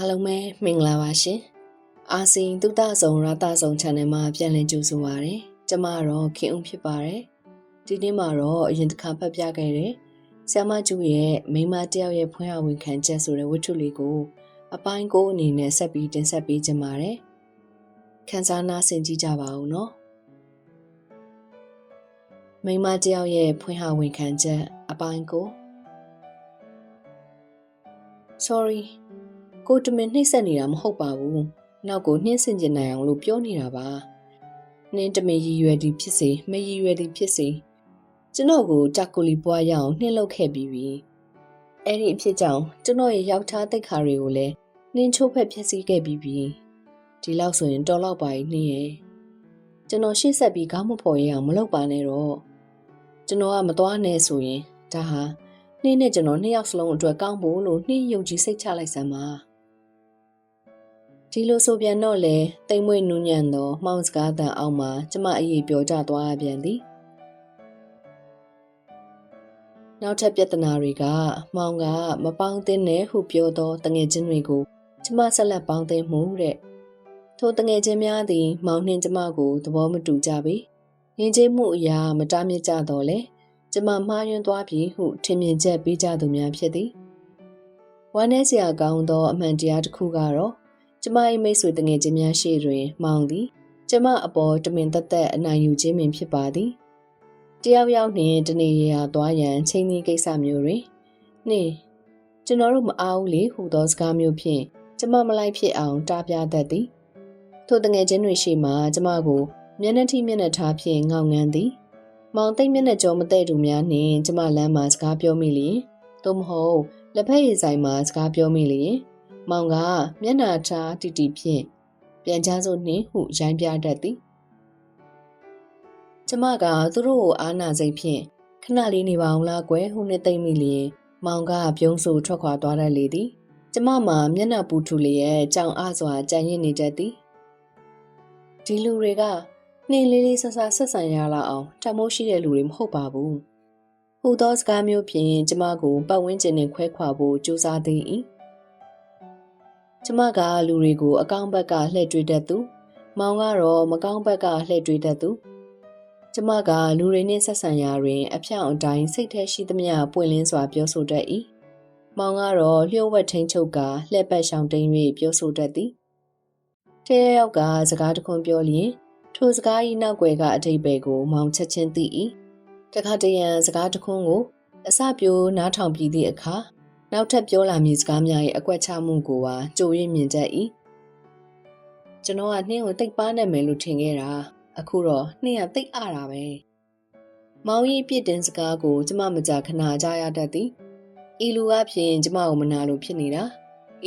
အားလုံးပဲမင်္ဂလာပါရှင်။အာစီသုတဆောင်ရတဆောင် channel မှာပြန်လည်ကြိုဆိုပါရစေ။ကျွန်မတော့ခင်ဦးဖြစ်ပါတယ်။ဒီနေ့မှာတော့အရင်တစ်ခါဖတ်ပြခဲ့တဲ့ဆ iam မကျူရဲ့မိမတယောက်ရဲ့ဖွင့်ဟဝင်ခံချက်ဆိုတဲ့ဝတ္ထုလေးကို အပိုင်းကိုအနေနဲ့ဆက်ပြီးတင်ဆက်ပေးကြပါရစေ။ခန်းစားနာဆင်ကြည့်ကြပါဦးနော်။မိမတယောက်ရဲ့ဖွင့်ဟဝင်ခံချက်အပိုင်းကို sorry ကိုတမင်နှိမ့်ဆက်နေတာမဟုတ်ပါဘူးနောက်ကိုနှင်းစင်ကျင်နိုင်အောင်လို့ပြောနေတာပါနှင်းတမင်ရည်ရွယ်သည်ဖြစ်စေမရည်ရွယ်သည်ဖြစ်စေကျွန်တော်ကိုတာကိုလီပွားရအောင်နှင်းလုပ်ခဲ့ပြီးပြီအဲ့ဒီအဖြစ်ကြောင့်ကျွန်တော်ရဲ့ရောက်ထားတိတ်ခါတွေကိုလည်းနှင်းချိုးဖက်ဖျက်ဆီးခဲ့ပြီးပြီဒီလောက်ဆိုရင်တော်တော့ပါရဲ့နှင်းရဲ့ကျွန်တော်ရှေ့ဆက်ပြီးခေါင်းမဖော်ရအောင်မလုပ်ပါနဲ့တော့ကျွန်တော်ကမသွားနဲ့ဆိုရင်ဒါဟာနှင်းနဲ့ကျွန်တော်နှစ်ယောက်စလုံးအတွက်ကောင်းဖို့လို့နှင်းယုံကြည်စိတ်ချလိုက်စမ်းပါ ဒီလိုဆိုပြန်တော့လေတိမ်မွေ့နူးညံ့သောမှောင်စကားတန်အောက်မှာကျမအရေးပြောကြသွားပြန်သည်နောက်ထပ်ပြဿနာတွေကမောင်ကမပေါင်းတင်နဲ့ဟုပြောသောတငယ်ချင်းတွေကိုကျမဆက်လက်ပေါင်းတင်မှုတဲ့ထိုတငယ်ချင်းများသည် မောင်နှင့်ကျမကိုသဘောမတူကြပေယဉ်ကျေးမှုအရာမတားမြစ်ကြတော့လေကျမမှားယွင်းသွားပြီဟုထင်မြင်ချက်ပေးကြသူများဖြစ်သည်ဝမ်းနည်းစရာကောင်းသောအမှန်တရားတစ်ခုကတော့ ကျမ၏မိတ်ဆွေတငယ်ချင်းများရှေ့တွင် မောင်သည် ကျမအပေါ်တမင်သက်သက်အနိုင်ယူခြင်းပင်ဖြစ်ပါသည်တယောက်ယောက်နှင့်တနေရာသွားရန်ချိန်သည့်ကိစ္စမျိုးတွင်နှင့်ကျွန်တော်တို့မအားဘူးလေဟူသောစကားမျိုးဖြင့်ကျမမလိုက်ဖြစ်အောင်တားပြတတ်သည်ထိုတငယ်ချင်းတွေရှိမှကျမကိုမျက်နှာထိမျက်နှာထားဖြင့်ငောက်ငန်းသည်မောင်သိမ့်မျက်နှာကြောမတဲ့သူများနှင့်ကျမလမ်းမှာစကားပြောမိလျင်သို့မဟုတ်လက်ဖက်ရည်ဆိုင်မှာစကားပြောမိလျင် မောင်ကမျက်နှာထားတီတီဖြင့်ပြန်ချစို့နှင့်ဟုရိုင်းပြတတ်သည်ကျမကသူတို့ကိုအားနာစိတ်ဖြင့်ခဏလေးနေပါအောင်လားကွယ်ဟုနှစ်သိမ့်မိလျင်မောင်ကပြုံးဆူထွက်ခွာသွားတတ်လေသည်ကျမမှာမျက်နှာပူထူလျက်ကြောင်အစွာကြံရစ်နေတတ်သည်ဒီလူတွေကနှင်းလေးလေးဆဆဆက်ဆံရလာအောင်တမိုးရှိတဲ့လူတွေမဟုတ်ပါဘူးဟူသောစကားမျိုးဖြင့်ကျမကိုပတ်ဝန်းကျင်နဲ့ခွဲခွာဖို့ကြိုးစားသေး၏ ကျမကလူတွေကိုအကောင့်ဘက်ကလှည့်တွေ့တတ်သူမောင်ကတော့မကောင်းဘက်ကလှည့်တွေ့တတ်သူကျမကလူတွေနဲ့ဆက်ဆံရာတွင် အဖြောင့်အတိုင်းစိတ်ထဲရှိသမျှပွင့်လင်းစွာပြောဆိုတတ်၏မောင်ကတော့လျှို့ဝှက်ထိန်ချုပ်ကလှည့်ပတ်ရှောင်တိန်၍ပြောဆိုတတ်သည်တဲရောက်ကစကားတခွန်းပြောလျင်ထိုစကား၏နောက်ွယ်ကအတိတ်ပဲကို မောင်ချက်ချင်းသိ၏တခါတရံစကားတခွန်းကို အစပြိုးနားထောင်ပြီးသည့်အခါ နောက်ထပ်ပြောလာမည့်စကားများရဲ့အကွက်ချမှုကိုပါကြိုရင်းမြင်တတ်၏ကျွန်တော်ကနှင်းကိုတိတ်ပါနဲ့မယ်လို့ထင်ခဲ့တာအခုတော့နှင်းကတိတ်အတာပဲမောင်ကြီးပြစ်တင်စကားကိုကျမမကြခဏကြားရတတ်သည်ဤလူအဖြစ်ကျမကိုမနာလို့ဖြစ်နေတာ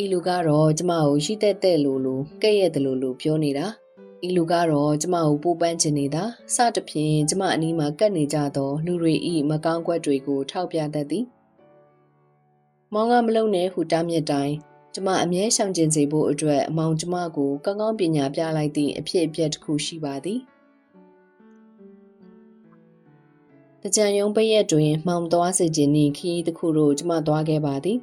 ဤလူကတော့ကျမကိုရှိတဲ့တဲ့လို့လို့ကဲ့ရဲ့တယ်လို့လို့ပြောနေတာဤလူကတော့ကျမကိုပိုးပန်းချင်နေတာစသဖြင့်ကျမအနီးမှာကတ်နေကြသောလူတွေဤမကောင်းကွက်တွေကိုထောက်ပြတတ်သည် မောင်ကမလုံနဲ့ဟူတားမြစ်တိုင်းကျမအမြဲရှောင်ကျင်စေဖို့အတွက်အမောင်ကျမကိုကောင်းကောင်းပညာပြလိုက်သည့်အဖြစ်အပျက်တစ်ခုရှိပါသည်တကြံယုံပရက်တွင်မောင်သွားစေခြင်းဤခီးတစ်ခုတို့ကျမသွားခဲ့ပါသည်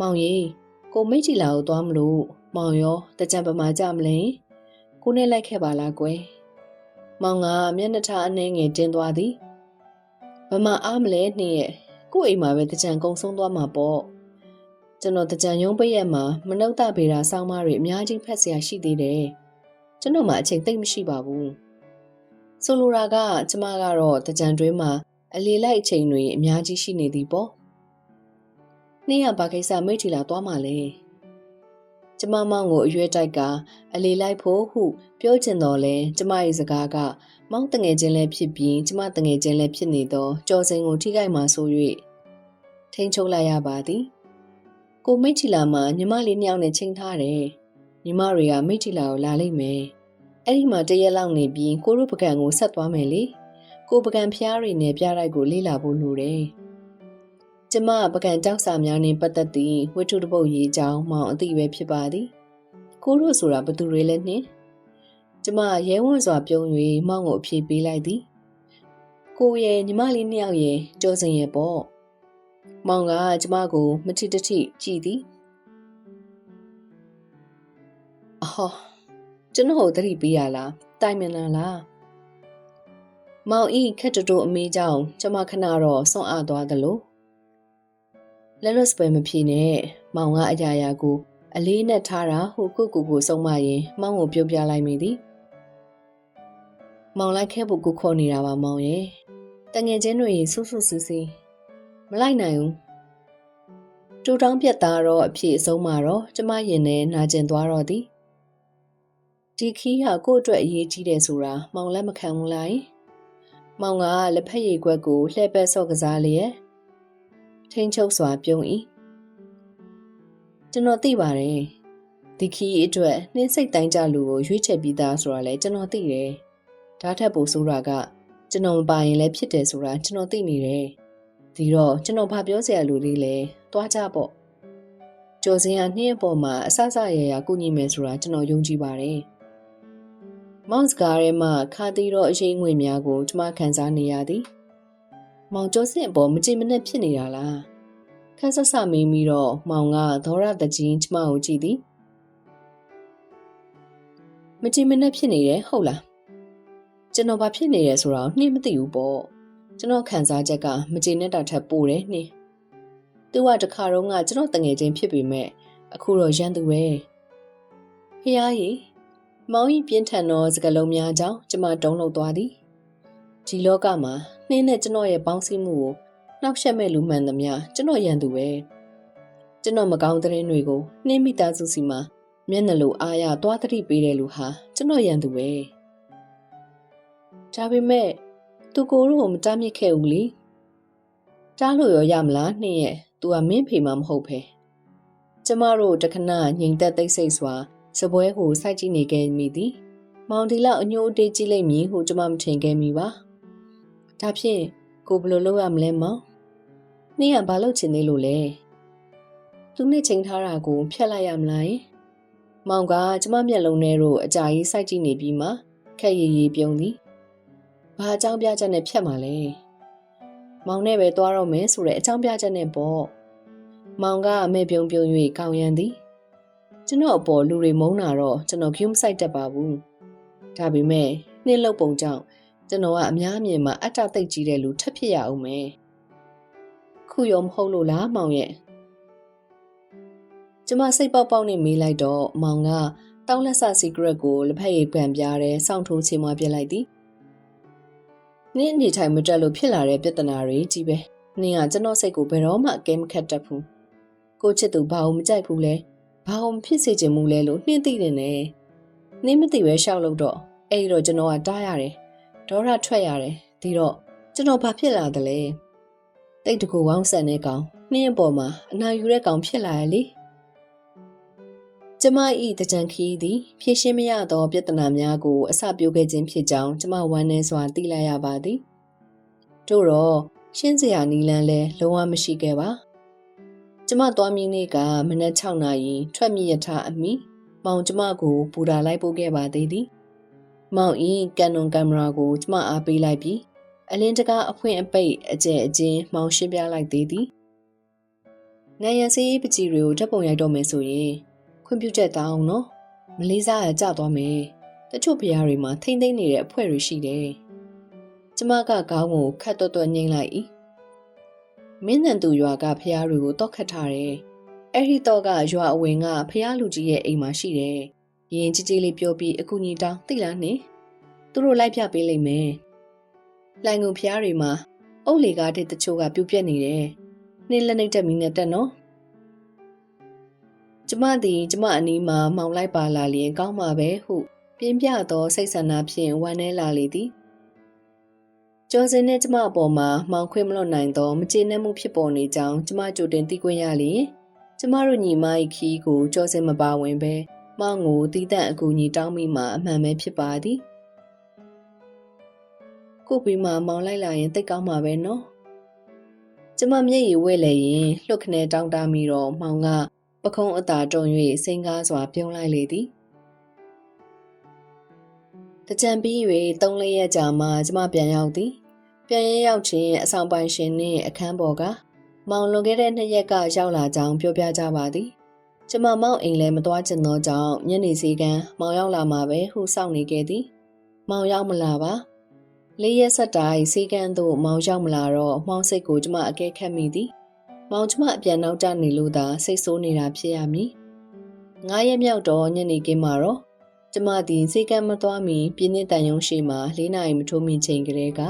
မောင်ကြီးကိုမိတ်ချီလာကိုသွားမလို့မောင်ရောတကြံပမာကြမလဲကိုနဲ့လိုက်ခဲ့ပါလားကွယ်မောင်ကမျက်နှာထားအနှဲငယ်တင်းသွားသည်ဘမအားမလဲနှင်းရဲ့ ကို့အိမ်မှာပဲတကြံကုံဆုံးသွားမှာပေါ့ကျွန်တော်တကြံရုံးပိတ်ရက်မှာမနှုတ်တဗေဒာစောင်းမတွေအများကြီးဖက်ဆရာရှိသေးတယ်ကျွန်တော်မှအချိန်သိမ့်မရှိပါဘူးဆိုလိုတာကကျမကတော့တကြံတွင်းမှာအလီလိုက်အချိန်တွေအများကြီးရှိနေသည်ပေါ့နေ့ရဘာကိစ္စမိတ်ထီလာသွားမှလဲကျမမောင်ကိုအရွယ်တိုက်က အလီလိုက်ဖို့ဟု ပြောချင်တော်လဲကျမရဲ့စကားက မောင်တငယ်ချင်းလည်းဖြစ်ပြီးကျမတငယ်ချင်းလည်းဖြစ်နေသောကြော်စင်ကိုထိခိုက်မှဆို၍ထိန်ချုပ်လိုက်ရပါသည်ကိုမိတ်ချီလာမှာညီမလေးနှစ်ယောက်နဲ့ချိန်ထားတယ်ညီမတွေကမိတ်ချီလာကိုလာလိမ့်မယ်အဲ့ဒီမှာတရက်လောက်နေပြီးကိုရုပကံကိုဆက်သွားမယ်လေကိုပကံဖျားတွေနဲ့ပြတိုက်ကိုလေ့လာဖို့လိုတယ်ကျမပကံကြောက်စာများနှင့်ပတ်သက်သည့်ဝတ္ထုတပုတ်ရေးကြောင်းမောင်အသိပဲဖြစ်ပါသည်ကိုရုဆိုတာဘသူတွေလဲနှင့် ကျမရဲဝံ့စွာပြုံး၍မောင်ကိုအပြေးပေးလိုက်သည်ကိုရဲ့ညီမလေးနှစ်ယောက်ရဲ့ကြောစင်ရဲ့ပေါ့မောင်ကကျမကို မထီတထိကြည်သည်ဟောကျွန်တော်သတိပေးရလားတိုင်မင်လာလားမောင်ဤခက်တူတူအမေကြောင့်ကျမခဏတော့ဆွန့်အားသွားသလိုလက်လွတ်စပွဲမဖြေနဲ့မောင်ကအရာရာကိုအလေးနဲ့ထားတာဟိုကုကူကိုစုံမရင်မောင်ကိုပြုတ်ပြလိုက်မိသည် မောင်လိုက်ခဲဖို့ကိုခေါ်နေတာပါမောင်ရဲ့တငယ်ချင်းတွေဆူဆူစီစီမလိုက်နိုင်ဘူးတူတောင်းပြက်သားတော့အဖြစ်အဆုံးမှာတော့ကျမရင်နဲ့နာကျင်သွားတော့သည်ဒီခီးဟာကို့အတွက်အရေးကြီးတယ်ဆိုတာမောင်လည်းမခံဘူးလားမောင်ကလက်ဖက်ရည်ခွက်ကိုလှည့်ပတ်ဆော့ကစားလျက်ထိန်ချုပ်စွာပြုံး၏ကျွန်တော်သိပါတယ်ဒီခီးအတွက်နှင်းစိတ်တိုင်းကြလူကိုရွေးချယ်ပြီးသားဆိုတာလည်းကျွန်တော်သိတယ် ဒါထက်ပိုဆိုးတာကကျွန်တော်မပါရင်လည်းဖြစ်တယ်ဆိုတာကျွန်တော်သိနေတယ်ဒီတော့ကျွန်တော်ဘာပြောစရာလူလေးလဲသွားကြပေါ့ကျော်စင်ကနှင်းအပေါ်မှာအဆဆရရကုညီမယ်ဆိုတာကျွန်တော်ယုံကြည်ပါတယ်မောင်စကားထဲမှာခါတီတော့အရေးငွေများကိုကျွန်မခံစားနေရသည်မောင်ကျော်စင်အပေါ်မကြင်မနဲ့ဖြစ်နေတာလားခန်းဆက်ဆမေးပြီးတော့မောင်ကဒေါရတကြီးကျမကိုကြည့်သည်မကြင်မနဲ့ဖြစ်နေတယ်ဟုတ်လား ကျွန်တော်ဘာဖြစ်နေရဲဆိုတော့နှင်းမသိဘူးပေါ့ကျွန်တော်ခံစားချက်ကမကျေနပ်တာထက်ပိုတယ်နှင်းသူကတခါတော့ကကျွန်တော်တငယ်ချင်းဖြစ်ပေမဲ့အခုတော့ရန်သူပဲဖះကြီးမောင်ကြီးပြင်းထန်သောစကလုံးများကြောင့်ကျမတုံးလှုပ်သွားသည်ဒီလောကမှာနှင်းနဲ့ကျွန်တော်ရဲ့ပေါင်းစည်းမှုကိုနှောက်ယှက်မဲ့လူမှန်သမျှကျွန်တော်ရန်သူပဲကျွန်တော်မကောင်းတဲ့ရင်တွေကိုနှင်းမိသားစုစီမှာမျက်နှာလိုအားရသွားသတိပေးတဲ့လူဟာကျွန်တော်ရန်သူပဲ ဒါပေမဲ့သူကိုယ်တို့မတားမြစ်ခဲ့ဘူးလေတားလို့ရောရမလားနှင်းရဲ့သူကမင်းဖေမှာမဟုတ်ဖဲကျမတို့တခဏငြိမ်သက်သိမ့်စိတ်စွာစပွဲကိုစိုက်ကြည့်နေခဲ့မိသည်မောင်ဒီလောက်အညိုအတေးကြည့်လိုက်မည်ဟုကျမမထင်ခဲ့မိပါဒါဖြင့်ကိုဘယ်လိုလုပ်ရမလဲမောင်နှင်းကဘာလုပ်ချင်သေးလို့လဲသူနဲ့ချိန်ထားတာကိုဖျက်လိုက်ရမလားမောင်ကကျမမျက်လုံးထဲတို့အကြာကြီးစိုက်ကြည့်နေပြီးမှခက်ရည်ရည်ပြုံးသည် ဘာအကြောင်းပြချက်နဲ့ဖြတ်မှာလဲမောင်နဲ့ပဲသွားတော့မယ်ဆိုတဲ့အကြောင်းပြချက်နဲ့ပေါ့မောင်ကအမေပြုံပြုံ၍ကောင်းရန်သည်ကျွန်တော်အပေါ်လူတွေမုန်းတာတော့ကျွန်တော် view မဆိုင်တတ်ပါဘူးဒါပေမဲ့နှင်းလုတ်ပုံကြောင့်ကျွန်တော်ကအများအမြင်မှာအတ္တသိပ်ကြီးတဲ့လူထပ်ဖြစ်ရအောင်မယ်ခုရောမဟုတ်လို့လားမောင်ရဲ့ကျမစိတ်ပေါက်ပေါက်နဲ့မေးလိုက်တော့မောင်ကတောင်းလက်ဆာ secret ကိုလက်ဖက်ရည်ပန်ပြားတဲ့စောင့်ထိုးချေမွားပြလိုက်သည် နင်းအနေထိုင်မတက်လို့ဖြစ်လာတဲ့ပြဿနာတွေကြီးပဲနင်းကကျွန်တော်စိတ်ကိုဘယ်တော့မှအကဲမခတ်တတ်ဘူးကိုချစ်သူဘာလို့မကြိုက်ဘူးလဲဘာလို့ဖြစ်စေချင်မှုလဲလို့နှင်းသိတယ်နဲ့နင်းမသိပဲရှောက်လို့တော့အဲ့ဒီတော့ကျွန်တော်ကတားရတယ်ဒေါရထွက်ရတယ်ဒီတော့ကျွန်တော်ဘာဖြစ်လာသလဲတိတ်တကူဝောင်းဆန်တဲ့ကောင်နှင်းအပေါ်မှာအနာယူတဲ့ကောင်ဖြစ်လာရလေ ကျမဤတကြံခီးသည်ဖြည့်ရှင်းမရသောပြဿနာများကိုအစပြုခဲ့ခြင်းဖြစ်ကြောင်းကျမဝမ်းနည်းစွာသိလိုက်ရပါသည်တို့တော့ရှင်းစရာနီလန်းလဲလုံးဝမရှိခဲ့ပါကျမသွားမင်းနေ့ကမနက်6နာရီထွက်မြရထားအမိမောင်ကျမကိုပူတာလိုက်ပို့ခဲ့ပါသေးသည်မောင်ဤကန်နွန်ကင်မရာကိုကျမအားပေးလိုက်ပြီးအလင်းတကားအဖွင့်အပိတ်အကျဲအကျင်းမောင်ရှင်းပြလိုက်သေးသည်နိုင်ရန်စေးပကြီးတွေကိုဓာတ်ပုံရိုက်တော့မယ်ဆိုရင် ခွင့်ပြုချက်တောင်းနော်မလေးစားရကြသွားမယ်တချို့ဖရားတွေမှာထိမ့်သိမ့်နေတဲ့အဖွဲတွေရှိတယ်ကျမကခေါင်းကိုခတ်တော့တော့ငိမ့်လိုက်၏မင်းနန်သူရွာကဖရားတွေကိုတောက်ခတ်ထားတယ်အဲ့ဒီတော့ကရွာအဝင်ကဖရားလူကြီးရဲ့အိမ်မှာရှိတယ်ရင်ကြီးကြီးလေးပြောပြီးအကူကြီးတောင်းသိလားနေသူတို့လိုက်ပြပေးလိမ့်မယ်လိုင်ငုံဖရားတွေမှာအုတ်လေကားတဲ့တချို့ကပြုတ်ပြက်နေတယ်နှင်းလက်နှိပ်တက်မီနဲ့တက်နော် ကျမသည်ကျမအနီးမှာမောင်လိုက်ပါလာလျင်ကောင်းမှာပဲဟုပြင်းပြသောစိတ်ဆန္ဒဖြင့်ဝမ်းနည်းလာလေသည်ကျော်စင်နဲ့ကျမအပေါ်မှာမောင်ခွင့်မလွတ်နိုင်သောမကျေနပ်မှုဖြစ်ပေါ်နေကြောင်းကျမကြိုတင်သိခွင့်ရလျင်ကျမတို့ညီမ၏ခီးကိုကျော်စင်မပါဝင်ပဲမောင်ကိုတီးတန့်အကူအညီတောင်းမိမှအမှန်ပဲဖြစ်ပါသည်ကိုပြီးမှမောင်လိုက်လာရင်တိတ်ကောင်းမှာပဲနော်ကျမမျက်ရည်ဝဲလေရင်လှုပ်ခနဲတောင်းတမိတော့မောင်က ပခုံးအသာတုံ၍စိန်ကားစွာပြုံးလိုက်လေသည်တကြံပြီး၍သုံးလေးရက်ကြာမှကျမပြန်ရောက်သည်ပြန်ရဲရောက်ချင်းအဆောင်ပိုင်ရှင်နှင့်အခန်းပေါ်ကမောင်လွန်ခဲ့တဲ့နှစ်ရက်ကရောက်လာကြောင်းပြောပြကြပါသည်ကျမမောင်အိမ်လည်းမသွားချင်သောကြောင့်ညနေစီကံမောင်ရောက်လာမှာပဲဟုစောင့်နေခဲ့သည်။မောင်ရောက်မလာပါ။လေးရက်ဆက်တိုင်းစီကံသို့မောင်ရောက်မလာတော့မောင်စိတ်ကိုကျမအကဲခတ်မိသည်။ မောင်ကျမအပြန်နောက်ကျနေလို့သာစိတ်ဆိုးနေတာဖြစ်ရမည်။ငါးရက်မြောက်တော့ညနေခင်းမှာတော့ကျမသည်စီကံမသွားမီပြင်းတဲ့တန်ယုံရှိမှလေးနာရီမထိုးမီချိန်ကလေးက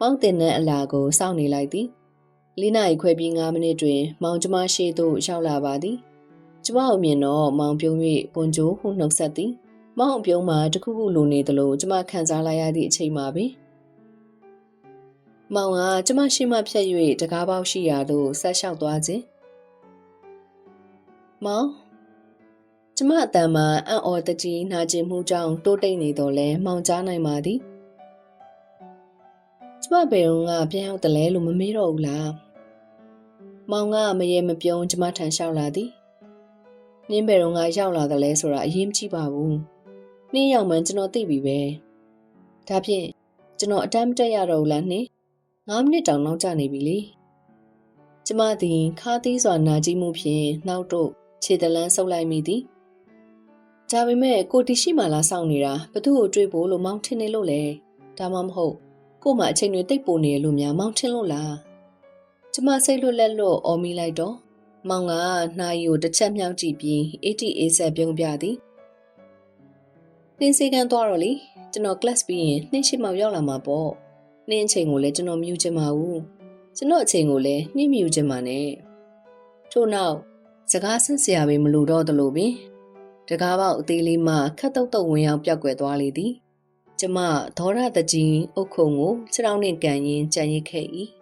မောင်တင်တဲ့အလာကိုစောင့်နေလိုက်သည်။လေးနာရီခွဲပြီး9မိနစ်တွင် မောင်ကျမရှိသို့ရောက်လာပါသည်။ကျမအမြင်တော့မောင်ပြုံး၍ပွန်ကြိုးဟုနှုတ်ဆက်သည်။မောင်ပြုံးမှာတခုခုလိုနေသလိုကျမခံစားလိုက်ရသည့်အချိန်မှာပင် မောင်ကကျမရှိမှဖြတ်၍တကားပေါက်ရှိရာသို့ဆက်လျှောက်သွားခြင်း။မောင်ကျမအတန်မှာအံ့ဩတကြီးနာကျင်မှုကြောင့်တိုးတိတ်နေတော့လဲမောင်ကြားနိုင်ပါသည်။ကျမဘယ်တော့ကပြန်ရောက်တလဲလို့မမေးတော့ဘူးလား။မောင်ကမရေမပြုံးကျမထန်လျှောက်လာသည်။နင်းဘယ်တော့ကရောက်လာတလဲဆိုတာအရေးမကြီးပါဘူး။နင်းရောက်မှကျွန်တော်သိပြီပဲ။ဒါဖြင့်ကျွန်တော်အတမ်းမတက်ရတော့ဘူးလားနှင်း။ 9မိနစ်တောင်နောက်ကျနေပြီလေ။ကျမသည်ခါသီးစွာနာကြည့်မှုဖြင့်နှောက်တို့ခြေတလန်းဆုပ်လိုက်မိသည်။ဒါပေမဲ့ကိုတီရှိမှလာဆောင်နေတာဘသူ့ကိုတွေ့ဖို့လို့မောင်းထင်နေလို့လေ။ဒါမှမဟုတ်ကို့မှာအချိန်တွေတိတ်ပိုနေရလို့များမောင်းထင်လို့လား။ကျမစိတ်လွတ်လက်လွတ်အော်မိလိုက်တော့မောင်ကနှာရီကိုတစ်ချက်မြောက်ကြည့်ပြီး88ဆက်ပြုံးပြသည်။နှင်းစေကန်သွားတော့လေကျွန်တော် class ပြီးရင်နှင်းရှိမောက်ရောက်လာမှာပေါ့။ နှင်းအချိန်ကိုလည်းကျွန်တော်မြူချင်ပါဘူး။ကျွန်တော်အချိန်ကိုလည်းနှင်းမြူချင်ပါနဲ့။ထို့နောက်စကားဆင့်စရာပဲမလိုတော့သလိုပင်တကားပေါက်အသေးလေးမှခတ်တုတ်တုတ်ဝင်ရောက်ပြောက်ကွယ်သွားလေသည်။ကျမဒေါရတကြီးအုတ်ခုံကိုခြေထောက်နှင့်ကန်ရင်းကြံရစ်ခဲ့၏။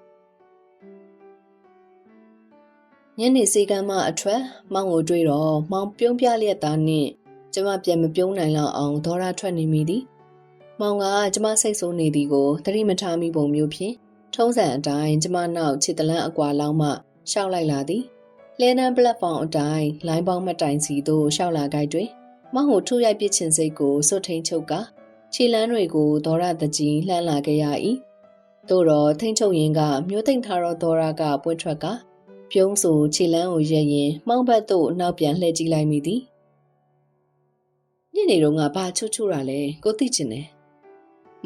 ညနေစီကမ်းမှအထွက်မောင်ကိုတွေ့တော့မောင်ပြုံးပြလျက်သားနှင့်ကျမပြန်မပြုံးနိုင်လောက်အောင်ဒေါရထွက်နေမိသည်။ မောင်ကကျမစိတ်ဆိုးနေသည်ကိုသတိမထားမိပုံမျိုးဖြင့်ထုံးစံအတိုင်းကျမနောက်ခြေတလန်းအကွာလောက်မှရှောက်လိုက်လာသည်။လဲနန်းပလက်ဖောင်အတိုင်းလိုင်းပေါင်းမတိုင်စီသို့ရှောက်လာကြတွင်မောင်ကိုထုရိုက်ပစ်ခြင်းစိတ်ကိုစွတ်ထိန်ချုပ်ကခြေလန်းတွေကိုဒေါရတကြီးလှမ်းလာခဲ့ရ၏။သို့တော့ထိန်ချုပ်ရင်ကမျိုးသိမ့်ထားသောဒေါရကပွင့်ထွက်ကပြုံးဆိုခြေလန်းကိုရက်ရင်မောင်ဘက်သို့နောက်ပြန်လှည့်ကြည့်လိုက်မိသည်။ညနေတုန်းကဘာချွတ်ချွတ်တာလဲကိုသိချင်တယ်။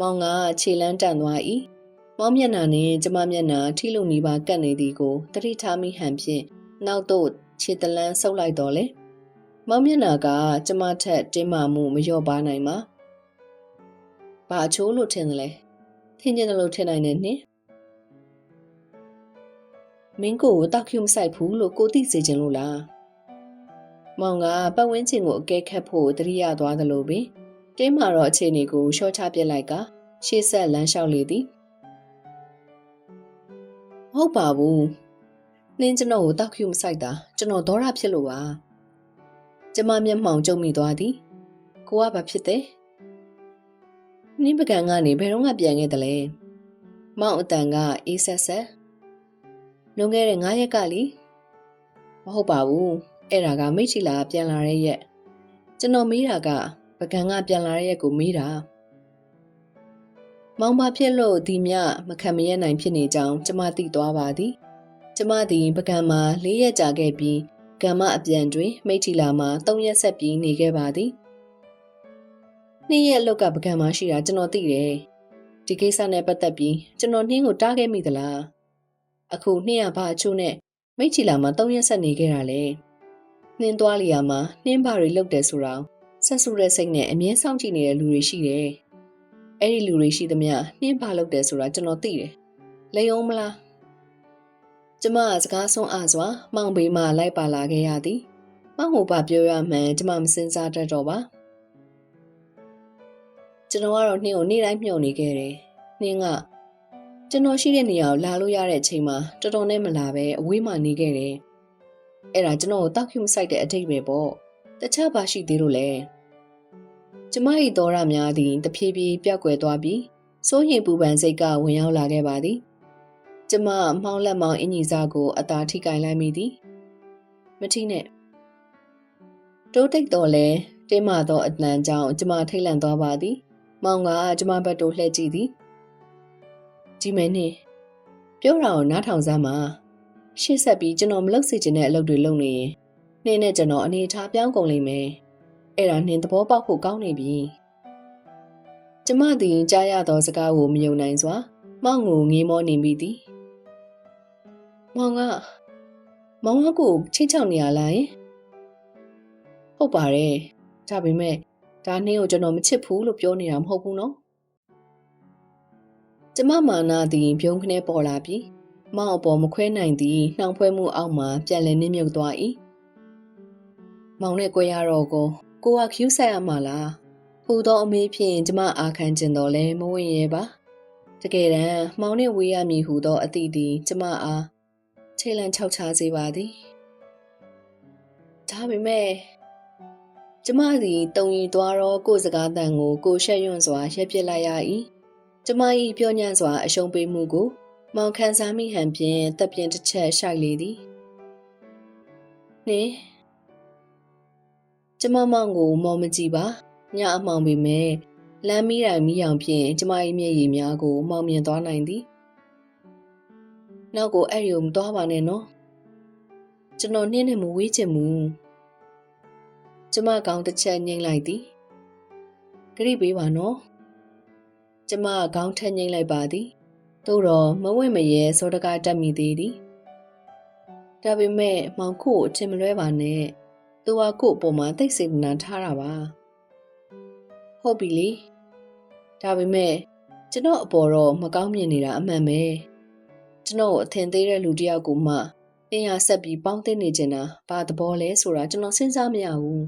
မောင်ကခြေလန်းတန့်သွား၏။မောင်မျက်နှာနှင့်ကျမမျက်နှာထိလုံနေပါကပ်နေသည်ကိုတတိထားမိဟန်ဖြင့်နောက်သို့ခြေတလန်းဆုပ်လိုက်တော့လေ။မောင်မျက်နှာကကျမထက်တင်းမာမှုမလျော့ပါနိုင်ပါ။ဘာအချိုးလို့ထင်တယ်လဲ။ထင်ကျင်တယ်လို့ထင်နိုင်တယ်နှင့်။မင်းကိုတောက်ဖြူမဆိုင်ဘူးလို့ကိုသိစေချင်လို့လား။မောင်ကပတ်ဝန်းကျင်ကိုအကဲခတ်ဖို့တတိယသွားသလိုပင် တင်းမာတော့အခြေအနေကိုရှော့ချပြစ်လိုက်ကရှေ့ဆက်လမ်းလျှောက်လေသည်။မဟုတ်ပါဘူး။နင်းကျွန်တော်ကိုတောက်ဖြူမဆိုင်တာကျွန်တော်ဒေါရဖြစ်လို့ပါ။ကျမမျက်မှောင်ကျုံမိသွားသည်။ကိုကဘာဖြစ်တယ်။နင်းပကံကနေဘယ်တော့မှပြန်ခဲ့တယ်လဲ။မောင်အတန်ကအေးဆက်ဆက်လွန်ခဲ့တဲ့9ရက်ကလीမဟုတ်ပါဘူးအဲ့ဒါကမိတ်ချီလာပြန်လာတဲ့ရက်ကျွန်တော်မေးတာက ပကံကပြန်လာတဲ့ရက်ကိုမေးတာမောင်ပါဖြစ်လို့ဒီမြမခံမရနိုင်ဖြစ်နေကြောင်းကျမသိသွားပါသည်ကျမသည်ပကံမှာ၄ရက်ကြာခဲ့ပြီးကံမအပြန်တွင်မိတ်ချီလာမှာ၃ရက်ဆက်ပြီးနေခဲ့ပါသည်နေ့ရက်လောက်ကပကံမှာရှိတာကျွန်တော်သိတယ်ဒီကိစ္စနဲ့ပတ်သက်ပြီးကျွန်တော်နှင်းကိုတားခဲ့မိသလားအခုနှင်းရဘာအချို့နဲ့မိတ်ချီလာမှာ၃ရက်ဆက်နေခဲ့တာလေနှင်းသွားလျာမှာနှင်းဘာတွေလုပ်တယ်ဆိုတော့ ဆက်စုတဲ့စိတ်နဲ့အမြဲစောင့်ကြည့်နေတဲ့လူတွေရှိတယ်အဲ့ဒီလူတွေရှိသမျှနှင်းဘာလုပ်တယ်ဆိုတာကျွန်တော်သိတယ်လိန်အောင်မလားကျမစကားဆုံးအားစွာမောင်ဘေးမှလိုက်ပါလာခဲ့ရသည်မောင်ဟိုပါပြောရမှန်ကျမမစင်စားတတ်တော့ပါကျွန်တော်ကတော့နှင်းကိုနေ့တိုင်းမြှုပ်နေခဲ့တယ်နှင်းကကျွန်တော်ရှိတဲ့နေရာကိုလာလို့ရတဲ့အချိန်မှာတော်တော်နဲ့မလာပဲအဝေးမှာနေခဲ့တယ်။အဲ့ဒါကျွန်တော်ကိုတောက်ခွမဆိုင်တဲ့အထိတ်ပဲပေါ့။တခြားပါရှိသေးလို့လဲ။ ကျမ၏သောရများသည်တဖြည်းဖြည်းပြောက်ကွယ်သွားပြီးစိုးရင်ပူပန်စိတ်ကဝင်ရောက်လာခဲ့ပါသည်။ကျမမှောင်းလက်မောင်းအင်ကြီးစားကို အသာထိကင်လိုက်မိသည်။မထီနဲ့တိုးတိတ်တော်လဲတင်းမာသောအတန်ကြောင့်ကျမထိတ်လန့်သွားပါသည်။မောင်ကကျမဘက်သို့လှည့်ကြည့်သည်။ကြီးမဲနေပြောတာကိုနားထောင်စမ်းပါရှေ့ဆက်ပြီးကျွန်တော်မလုပ်စေချင်တဲ့အလုပ်တွေလုပ်နေရင်နှင်းနဲ့ကျွန်တော်အနေထားပြောင်းကုန်လိမ့်မယ် အဲ့ဒါနှင်းသဘောပေါက်ဖို့ကောင်းနေပြီကျမသည်ကြားရသောစကားကိုမယုံနိုင်စွာမောင်ကိုငေးမောနေမိသည်မောင်ကမောင်ကကိုချင်းချောက်နေရလားယင်ဟုတ်ပါတယ်ဒါပေမဲ့ဒါနှင်းကိုကျွန်တော်မချစ်ဘူးလို့ပြောနေတာမဟုတ်ဘူးနော်ကျမမာနာသည်ပြုံးခနဲပေါ်လာပြီးမောင်အပေါ်မခွဲနိုင်သည်နှောင်ဖွဲမှုအောက်မှပြန်လည်နှိမ့်မြုပ်သွား၏မောင်နဲ့ကြွယ်ရတော့ကို ကိုကခူးဆက်ရမှာလားဟူသောအမေးဖြင့်ကျမအာခံကျင်တော်လဲမဝင်ရဲပါတကယ်တမ်းမောင်နဲ့ဝေးရမည်ဟူသောအသည့်သည်ကျမအားခြေလန့်ချောက်ချစေပါသည်ဒါပေမဲ့ကျမသည်တုံရီသွားတော့ကိုယ်စကားတန်ကိုကိုရှက်ရွံ့စွာရက်ပစ်လိုက်ရ၏ကျမ၏ပြောညံ့စွာအရှုံးပေးမှုကိုမောင်ခံစားမိဟန်ဖြင့်တပ်ပြင်းတစ်ချက်ရှိုက်လေသည်နင်း ကျမမောင်ကိုမော်မကြည့်ပါညအမှောင်ပေမဲ့လမ်းမီးတိုင်မီးအောင်ဖြင့်ကျမ၏မျက်ရည်များကိုမောင်မြင်သွားနိုင်သည်နောက်ကိုအဲ့ဒီကိုမသွားပါနဲ့နော်ကျွန်တော်နှင်းနဲ့မဝေးချင်ဘူးကျမကောင်းတစ်ချက်ငိမ့်လိုက်သည်ဂရိပေးပါနော်ကျမကောင်းထက်ငိမ့်လိုက်ပါသည်သို့တော့မဝင့်မရဲစောတကားတက်မိသေးသည်ဒါပေမဲ့မောင်ခုကိုအထင်မလွဲပါနဲ့ သူကကို့အပေါ်မှာတိတ်စေတနာထားတာပါဟုတ်ပြီလေဒါပေမဲ့ကျွန်တော်အပေါ်တော့မကောင်းမြင်နေတာအမှန်ပဲကျွန်တော်ကိုအထင်သေးတဲ့လူတစ်ယောက်ကိုမှတင်ရဆက်ပြီးပေါင်းသိနေချင်တာဘာသဘောလဲဆိုတာကျွန်တော်စဉ်းစားမရဘူး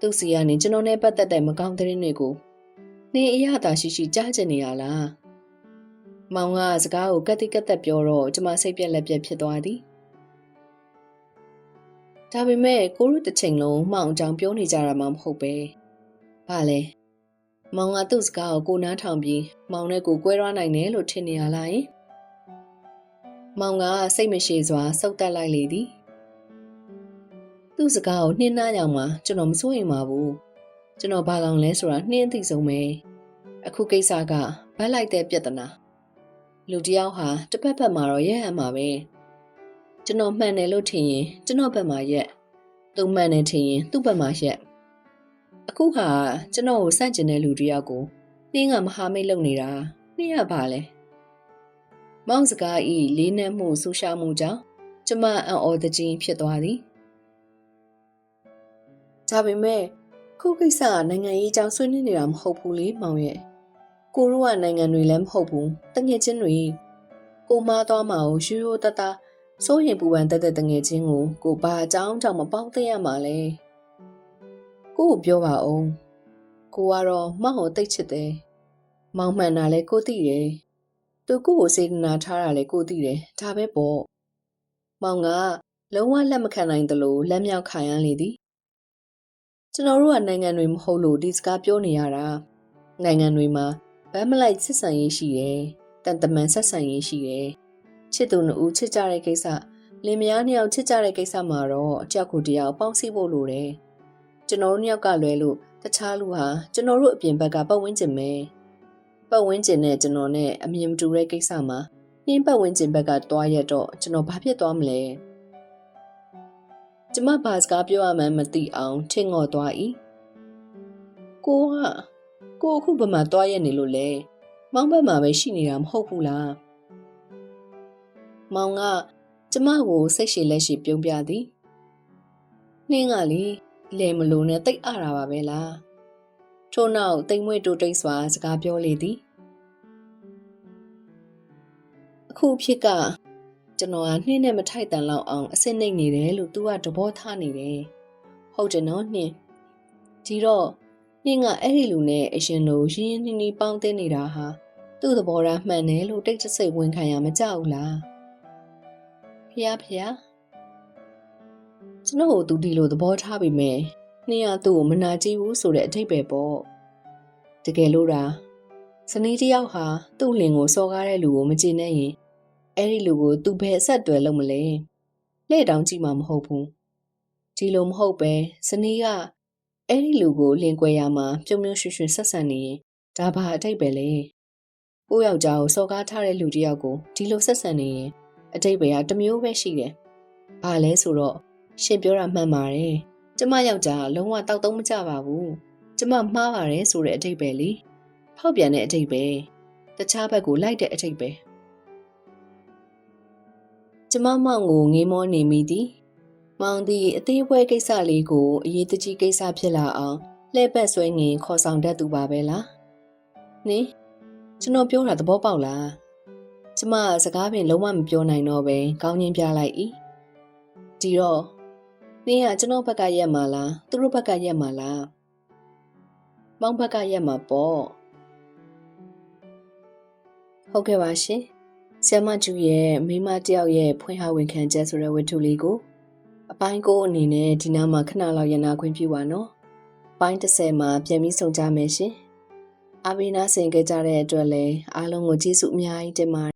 သူစီကနေကျွန်တော်နဲ့ပတ်သက်တဲ့မကောင်းတဲ့တွေကိုနေအရသာရှိရှိကြားချင်နေရလားမောင်ကစကားကိုကက်တိကက်သက်ပြောတော့ကျမစိတ်ပြက်လက်ပြက်ဖြစ်သွားသည် ဒါပေမဲ့ကိုရုတစ်ချိန်လုံးမောင်အကြောင်းပြောနေကြတာမှမဟုတ်ပဲ။ဘာလဲ။မောင်ကသူ့စကားကိုကိုနားထောင်ပြီးမောင်နဲ့ကိုကွဲရနိုင်တယ်လို့ထင်နေရလားယင်။မောင်ကစိတ်မရှိစွာစုပ်တက်လိုက်လေသည်။သူ့စကားကိုနှင်းနှားကြောင်မှကျွန်တော်မစိုးရင်ပါဘူး။ကျွန်တော်ဘာကောင်လဲဆိုတာနှင်းသိဆုံးပဲ။အခုကိစ္စကဗတ်လိုက်တဲ့ပြဿနာ။လူတယောက်ဟာတစ်ဖက်ဖက်မှာတော့ရဲဟန်မှာပဲ။ ကျွန်တော်မှန်တယ်လို့ထင်ရင်ကျွန်တော်ဘက်မှာရက်သူမှန်တယ်ထင်ရင်သူ့ဘက်မှာရက်အခုခါကျွန်တော်ကိုစန့်ကျင်တဲ့လူတယောက်ကိုနှင်းကမဟာမိတ်လုပ်နေတာနှင်းရပါလဲမောင်စကားဤလေးနက်မှုဆူရှာမှုကြောင့်ကျမအံ့ဩသခြင်းဖြစ်သွားသည်ဒါပေမဲ့ခုကိစ္စကနိုင်ငံရေးကြောင့်ဆွေးနွေးနေတာမဟုတ်ဘူးလေမောင်ရဲ့ကိုတို့ကနိုင်ငံတွေလည်းမဟုတ်ဘူးတငယ်ချင်းတွေကိုမားသွားမှာကိုရိုးရိုးတသား စိုးရင်ပူပန်တက်တဲ့တငယ်ချင်းကိုကိုဘာအကြောင်းကြောင့်မပေါင်းသိရမှာလဲကိုကိုပြောပါအောင်ကိုကတော့မောင်ကိုတိတ်ချစ်တယ်မောင်မှန်တာလဲကိုသိတယ်သူကိုကိုစေတနာထားတာလဲကိုသိတယ်ဒါပဲပေါ့မောင်ကလုံးဝလက်မခံနိုင်သလိုလက်မြောက်ခံရလေသည်ကျွန်တော်တို့ကနိုင်ငံတွေမဟုတ်လို့ဒီစကားပြောနေရတာနိုင်ငံတွေမှာဗမ်းမလိုက်စစ်ဆန်ရေးရှိတယ်တန်တမန်ဆက်ဆံရေးရှိတယ် ချစ်သူနှစ်ဦးချစ်ကြတဲ့ကိစ္စလင်မယားနှစ်ယောက်ချစ်ကြတဲ့ကိစ္စမှာတော့အကြောက်ကိုတရားပေါင်းစည်းဖို့လိုတယ်ကျွန်တော်တို့နှစ်ယောက်ကလွယ်လို့တခြားလူဟာကျွန်တော်တို့အပြင်ဘက်ကပတ်ဝန်းကျင်ပဲပတ်ဝန်းကျင်နဲ့ကျွန်တော်နဲ့အမြင်မတူတဲ့ကိစ္စမှာနှင်းပတ်ဝန်းကျင်ဘက်ကတွားရတော့ကျွန်တော်ဘာဖြစ်သွားမလဲကျမဘာစကားပြောရမှန်းမသိအောင်ထင်ငေါ်သွား၏ကိုကကိုအခုဘယ်မှာတွားရနေလို့လဲမောင်းဘက်မှာပဲရှိနေတာမဟုတ်ဘူးလား မောင်ကကျမကိုစိတ်ရှည်လက်ရှည်ပြုံးပြသည်နှင်းကလေလဲမလို့နဲ့တိတ်အတာပါပဲလားထို့နောက်တိမ်မွေ့တိုးတိတ်စွာစကားပြောလေသည်အခုဖြစ်ကကျွန်တော်ကနှင်းနဲ့မထိုက်တန်လောက်အောင်အစစ်နှိမ့်နေတယ်လို့သူကတဘောထားနေတယ်ဟုတ်တယ်နော်နှင်းဒီတော့နှင်းကအဲ့ဒီလူနဲ့အရှင်တို့ရင်းရင်းနှီးနှီးပေါင်းသိနေတာဟာသူ့သဘောထားမှန်တယ်လို့တိတ်တဆိတ်ဝန်ခံရမကြောက်လား ဖះဖះကျွန်တော်ကိုသူဒီလိုသဘောထားပေမဲ့နှင်းရသူ့ကိုမနာကြည့်ဘူးဆိုတဲ့အထိပ္ပယ်ပေါ့တကယ်လို့ဒါဇနီးတယောက်ဟာသူ့လင်ကိုစော်ကားတဲ့လူကိုမကြည့်နဲ့ရင်အဲ့ဒီလူကိုသူဘယ်အဆက်တွယ်လုပ်မလဲလှည့်တောင်ကြည့်မှာမဟုတ်ဘူးဒီလိုမဟုတ်ပဲဇနီးကအဲ့ဒီလူကိုလင်ကွယ်ရမှာပြုံးပြုံးရွှင်ရွှင်ဆက်ဆံနေရင်ဒါဘာအတိတ်ပဲလေကိုယောက်ျားကိုစော်ကားထားတဲ့လူတယောက်ကိုဒီလိုဆက်ဆံနေရင် အတိတ်ပဲကတစ်မျိုးပဲရှိတယ်။ဘာလဲဆိုတော့ရှင်ပြောတာမှန်ပါတယ်ကျမယောက်ျားလုံးဝတောက်သုံးမကြပါဘူးကျမမှားပါတယ်ဆိုတဲ့အထိပ္ပယ်လေဖောက်ပြန်တဲ့အထိပ္ပယ်တခြားဘက်ကိုလိုက်တဲ့အထိပ္ပယ်ကျမမောင်ကိုငေးမောနေမိသည်မောင်သည်အသေးအဖွဲကိစ္စလေးကိုအရေးတကြီးကိစ္စဖြစ်လာအောင်လှည့်ပတ်ဆွဲငင်ခေါ်ဆောင်တတ်သူပါပဲလားနင်ကျွန်တော်ပြောတာသဘောပေါက်လား ကျမစကားပင်လုံးဝမပြောနိုင်တော့ပဲကောင်းချင်းပြလိုက်၏ဒီတော့နင်ကကျွန်တော်ဘက်ကရက်မှာလားသူတို့ဘက်ကရက်မှာလားမောင်ဘက်ကရက်မှာပေါ့ဟုတ်ကဲ့ပါရှင်ဆ iam မကျူရဲ့မိမတယောက်ရဲ့ဖွင့်ဟဝင်ခံချက်ဆိုတဲ့ဝတ္ထုလေးကိုအပိုင်းကိုအနေနဲ့ဒီနားမှာခဏလောက်ရနာခွင့်ပြုပါနော်ပိုင်း30မှာပြန်ပြီးဆုံကြမယ်ရှင်အဘိနာဆင်ကြကြတဲ့အတွက်လည်းအားလုံးကိုကျေးဇူးအများကြီးတင်ပါတယ်